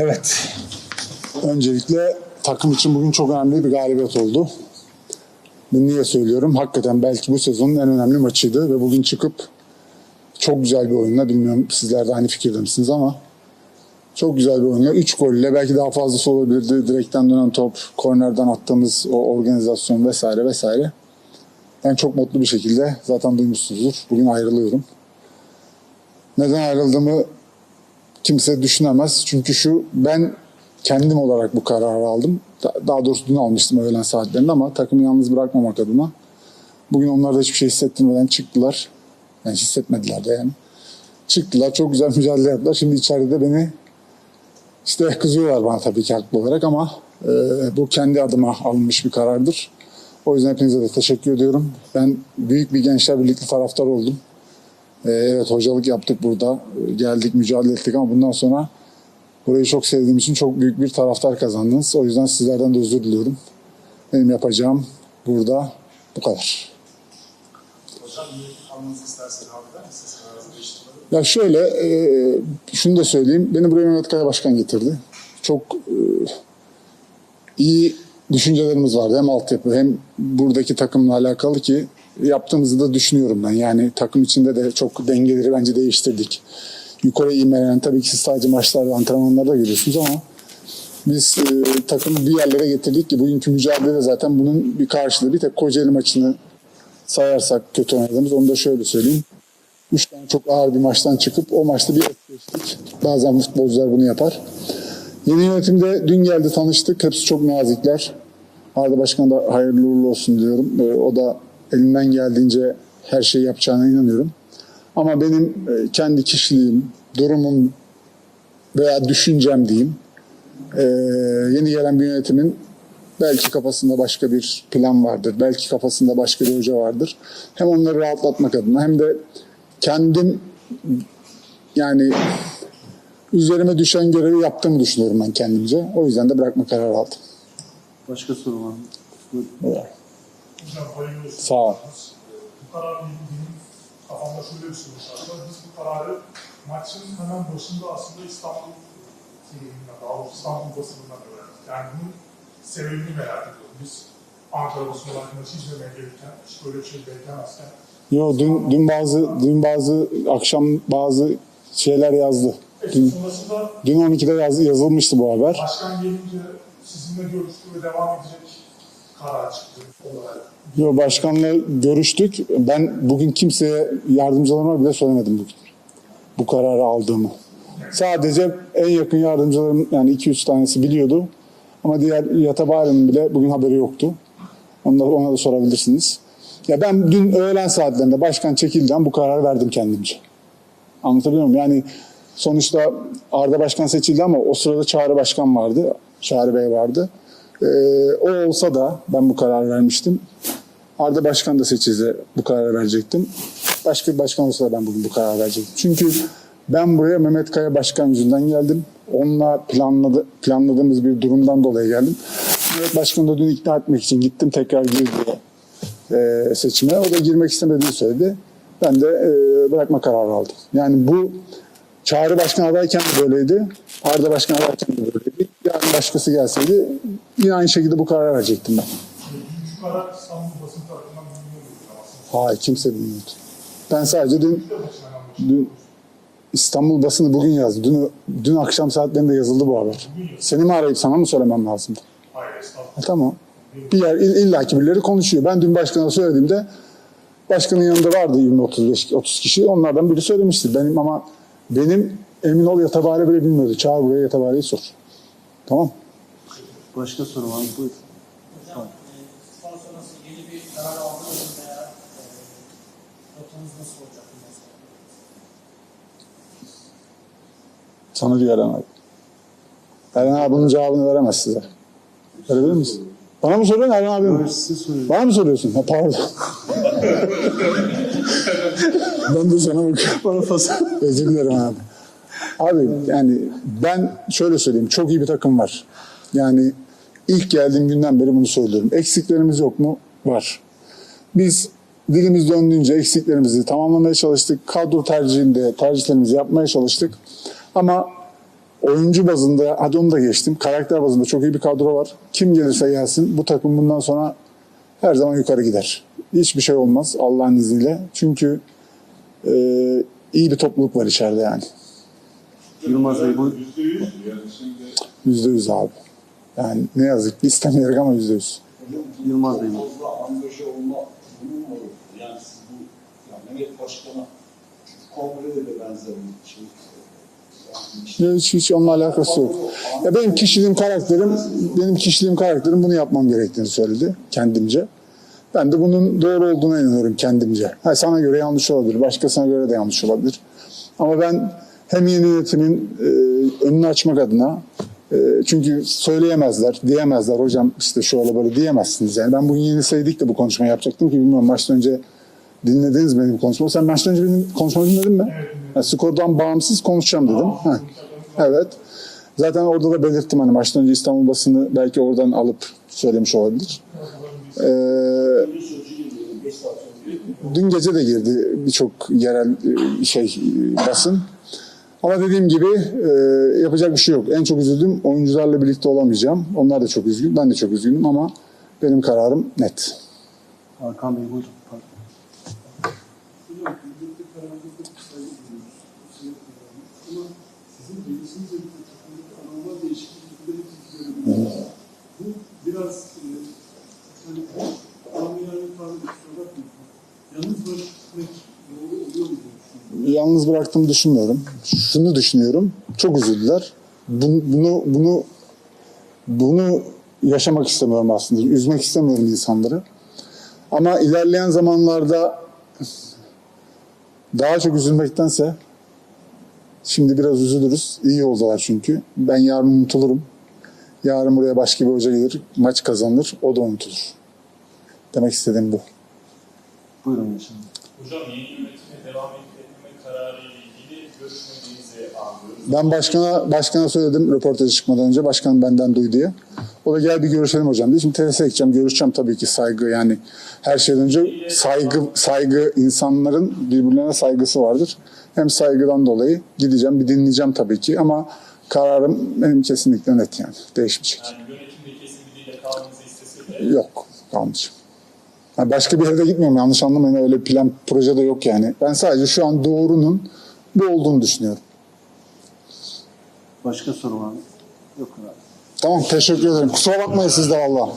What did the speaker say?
Evet. Öncelikle takım için bugün çok önemli bir galibiyet oldu. Bunu niye söylüyorum? Hakikaten belki bu sezonun en önemli maçıydı ve bugün çıkıp çok güzel bir oyunla bilmiyorum sizler de aynı fikirde misiniz ama çok güzel bir oyunla 3 golle belki daha fazlası olabilirdi. Direkten dönen top, kornerden attığımız o organizasyon vesaire vesaire. Ben çok mutlu bir şekilde zaten duymuşsunuzdur. Bugün ayrılıyorum. Neden ayrıldığımı kimse düşünemez. Çünkü şu ben kendim olarak bu kararı aldım. Da- Daha doğrusu dün almıştım öğlen saatlerinde ama takımı yalnız bırakmamak adına. Bugün onlar da hiçbir şey hissettirmeden çıktılar. Yani hissetmediler de yani. Çıktılar çok güzel mücadele yaptılar. Şimdi içeride de beni işte kızıyorlar bana tabii ki haklı olarak ama e, bu kendi adıma alınmış bir karardır. O yüzden hepinize de teşekkür ediyorum. Ben büyük bir Gençler Birlikli taraftar oldum. Ee, evet hocalık yaptık burada. Geldik mücadele ettik ama bundan sonra burayı çok sevdiğim için çok büyük bir taraftar kazandınız. O yüzden sizlerden de özür diliyorum. Benim yapacağım burada bu kadar. Hocam almanızı isterseniz abi der misiniz? Ya şöyle e, şunu da söyleyeyim. Beni buraya Mehmet Kaya Başkan getirdi. Çok e, iyi düşüncelerimiz vardı. Hem altyapı hem buradaki takımla alakalı ki yaptığımızı da düşünüyorum ben. Yani takım içinde de çok dengeleri bence değiştirdik. Yukarı ivmelenen tabii ki siz sadece maçlarda, antrenmanlarda görüyorsunuz ama biz e, takımı bir yerlere getirdik ki bugünkü mücadelede zaten bunun bir karşılığı. Bir tek Kocaeli maçını sayarsak kötü oynadığımız onu da şöyle söyleyeyim. Üç tane çok ağır bir maçtan çıkıp o maçta bir geçtik. Bazen futbolcular bunu yapar. Yeni yönetimde dün geldi tanıştık. Hepsi çok nazikler. Arda Başkan'a da hayırlı uğurlu olsun diyorum. Ee, O da elinden geldiğince her şeyi yapacağına inanıyorum. Ama benim e, kendi kişiliğim, durumum veya düşüncem diyeyim. e, yeni gelen bir yönetimin belki kafasında başka bir plan vardır. Belki kafasında başka bir hoca vardır. Hem onları rahatlatmak adına hem de kendim yani üzerime düşen görevi yaptığımı düşünüyorum ben kendimce. O yüzden de bırakma kararı aldım. Başka soru var mı? Buyurun. Evet. Hayırlı olsun. Sağ ol. Bu karar benim kafamda şöyle bir soru var. Biz bu kararı maçın hemen başında aslında İstanbul TV'nden, daha doğrusu İstanbul basınından öğrendik. Yani bunun sebebini merak ediyorum. Biz Ankara basını olarak maçı izlemeye gelirken, hiç böyle bir şey beklemezken Yo dün dün bazı dün bazı akşam bazı şeyler yazdı. Dün, dün 12'de yaz, yazılmıştı bu haber. başkan gelince sizinle görüştü ve devam edecek çıktı olarak. Yo başkanla görüştük. Ben bugün kimseye yardımcılarıma bile söylemedim bugün. Bu kararı aldığımı. Sadece en yakın yardımcılarım yani 2-3 tanesi biliyordu. Ama diğer Yatabari'nin bile bugün haberi yoktu. Onu da, ona da sorabilirsiniz. Ya ben dün öğlen saatlerinde başkan çekilden bu kararı verdim kendimce. Anlatabiliyor muyum? Yani sonuçta Arda Başkan seçildi ama o sırada Çağrı Başkan vardı. Çağrı Bey vardı. Ee, o olsa da ben bu kararı vermiştim. Arda Başkan da seçilse bu kararı verecektim. Başka bir başkan olsa da ben bugün bu kararı verecektim. Çünkü ben buraya Mehmet Kaya Başkan yüzünden geldim. Onunla planladı, planladığımız bir durumdan dolayı geldim. Mehmet Başkan'ı da dün ikna etmek için gittim. Tekrar girdi e, seçime. O da girmek istemediğini söyledi. Ben de e, bırakma kararı aldım. Yani bu Çağrı Başkan adayken de böyleydi. Arda Başkan adayken de böyleydi. Yarın başkası gelseydi yine aynı şekilde bu kararı verecektim ben. Şu karar İstanbul basın tarafından aslında. Hayır kimse bilmiyordu. Ben sadece dün, dün İstanbul basını bugün yazdı. Dün, dün akşam saatlerinde yazıldı bu haber. Seni mi arayıp sana mı söylemem lazımdı? Hayır estağfurullah. Tamam. Bir yer ill- illaki birileri konuşuyor. Ben dün başkana söylediğimde başkanın yanında vardı 20-35 30 kişi. Onlardan biri söylemişti. Benim ama benim emin ol yatabare bile bilmiyordu. Çağır buraya yatabareyi sor. Tamam. Başka soru var mı? Buyurun. Hocam, e, spor sonrası yeni bir karar aldınız mı veya e, rotanız nasıl olacak? Sana diyor Eren abi. Eren abi bunun cevabını veremez size. Verebilir misin? Bana mı soruyorsun Eren abi mi? Ben size soruyorum. Bana mı soruyorsun? Ha, pardon. ben de sana bakıyorum. Bana pas. Özür dilerim abi. Abi yani ben şöyle söyleyeyim. Çok iyi bir takım var. Yani ilk geldiğim günden beri bunu söylüyorum. Eksiklerimiz yok mu? Var. Biz dilimiz döndüğünce eksiklerimizi tamamlamaya çalıştık. Kadro tercihinde tercihlerimizi yapmaya çalıştık. Ama oyuncu bazında hadi onu da geçtim. Karakter bazında çok iyi bir kadro var. Kim gelirse gelsin bu takım bundan sonra her zaman yukarı gider. Hiçbir şey olmaz Allah'ın izniyle. Çünkü e, iyi bir topluluk var içeride yani. Yılmaz Bey bu Yüzde yüz yani şimdi Yüzde yüz abi. Yani ne yazık ki istemeyerek ama yüzde yüz. Yılmaz Bey angaja olma durumu var. Yani siz bu yani Mehmet Başkan'a kongrede de benzer bir şey. Hiç, hiç onunla alakası yok. Ya benim kişiliğim, karakterim, benim kişiliğim, karakterim bunu yapmam gerektiğini söyledi kendimce. Ben de bunun doğru olduğuna inanıyorum kendimce. Ha, sana göre yanlış olabilir, başkasına göre de yanlış olabilir. Ama ben hem yeni yönetimin e, önünü açmak adına çünkü söyleyemezler, diyemezler hocam işte şöyle böyle diyemezsiniz. Yani ben bugün yeniseydik de bu konuşmayı yapacaktım ki bilmiyorum maçtan önce dinlediniz benim konuşmamı. Sen maçtan önce benim konuşmamı dinledin mi? Ha, skordan bağımsız konuşacağım dedim. Ha. Evet. Zaten orada da belirttim hani maçtan önce İstanbul basını belki oradan alıp söylemiş olabilir. Ee, bir sözcü geliyor 5 saat sonra. dün gece de girdi birçok yerel e, şey e, basın. Ama dediğim gibi e, yapacak bir şey yok. En çok üzüldüğüm oyuncularla birlikte olamayacağım. Onlar da çok üzgün. Ben de çok üzgünüm ama benim kararım net. Hakan Bey buyurun. Bu senin kararınız. Ama sizin gelişince Yalnız bıraktığımı düşünmüyorum. Şunu düşünüyorum. Çok üzüldüler. Bunu, bunu, bunu, bunu yaşamak istemiyorum aslında. Üzmek istemiyorum insanları. Ama ilerleyen zamanlarda daha çok üzülmektense şimdi biraz üzülürüz. İyi oldular çünkü. Ben yarın unutulurum. Yarın buraya başka bir hoca gelir. Maç kazanır. O da unutulur. Demek istediğim bu. Buyurun Yaşar. Hocam yeni yönetime devam etme kararı ile ilgili görüşmediğinizi anlıyoruz. Ben başkana başkana söyledim röportaja çıkmadan önce. Başkan benden duy diye. O da gel bir görüşelim hocam diye. Şimdi TRS'e gideceğim. Görüşeceğim tabii ki saygı yani her şeyden önce saygı saygı insanların birbirlerine saygısı vardır. Hem saygıdan dolayı gideceğim bir dinleyeceğim tabii ki ama kararım benim kesinlikle net yani. Değişmeyecek. Yani yönetimde kesin bir dille kalmanızı istese de Yok kalmayacağım. Yani başka bir yere de gitmiyorum yanlış anlamayın öyle plan proje de yok yani. Ben sadece şu an doğrunun bu olduğunu düşünüyorum. Başka soru var mı? Yok herhalde. Tamam teşekkür ederim. Kusura bakmayın siz de valla.